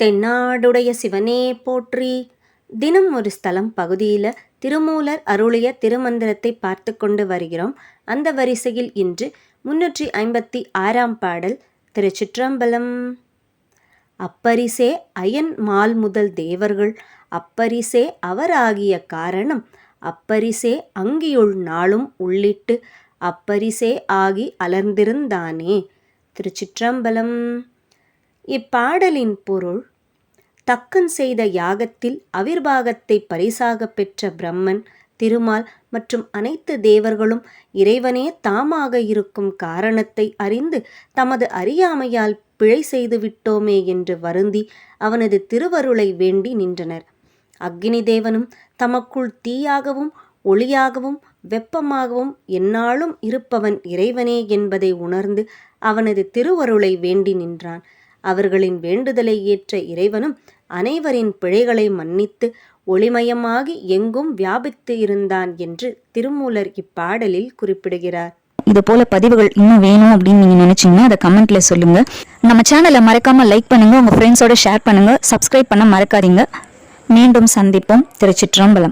தென்னாடுடைய சிவனே போற்றி. தினம் ஒரு ஸ்தலம் பகுதியில் திருமூலர் அருளிய திருமந்திரத்தை பார்த்து கொண்டு வருகிறோம். அந்த வரிசையில் இன்று முன்னூற்றி ஐம்பத்தி ஆறாம் பாடல் திருச்சிற்றம்பலம். அப்பரிசே அயன் மால் முதல் தேவர்கள் அப்பரிசே அவராகிய காரணம் அப்பரிசே அங்கியுள் நாளும் உள்ளிட்டு அப்பரிசே ஆகி அலர்ந்திருந்தானே. திருச்சிற்றம்பலம். இப்பாடலின் பொருள் தக்கன் செய்த யாகத்தில் அவிர்வாகத்தை பரிசாக பெற்ற பிரம்மன் திருமால் மற்றும் அனைத்து தேவர்களும் இறைவனே தாமாக இருக்கும் காரணத்தை அறிந்து தமது அறியாமையால் பிழை செய்து விட்டோமே என்று வருந்தி அவனது திருவருளை வேண்டி நின்றனர். அக்னி தேவனும் தமக்குள் தீயாகவும் ஒளியாகவும் வெப்பமாகவும் எந்நாளும் இருப்பவன் இறைவனே என்பதை உணர்ந்து அவனது திருவருளை வேண்டி நின்றான். அவர்களின் வேண்டுதலை ஏற்ற இறைவனும் அனைவரின் பிழைகளை மன்னித்து ஒளிமயமாகி எங்கும் வியாபித்து இருந்தான் என்று திருமூலர் இப்பாடலில் குறிப்பிடுகிறார். இது போல பதிவுகள் இன்னும் வேணும் அப்படின்னு நீங்க நினைச்சீங்கன்னா அதை கமெண்ட்ல சொல்லுங்க. நம்ம சேனலை மறக்காம லைக் பண்ணுங்க உங்க ஃப்ரெண்ட்ஸோட ஷேர் பண்ணுங்க சப்ஸ்கிரைப் பண்ண மறக்காதீங்க. மீண்டும் சந்திப்போம். திருச்சிற்றம்பலம்.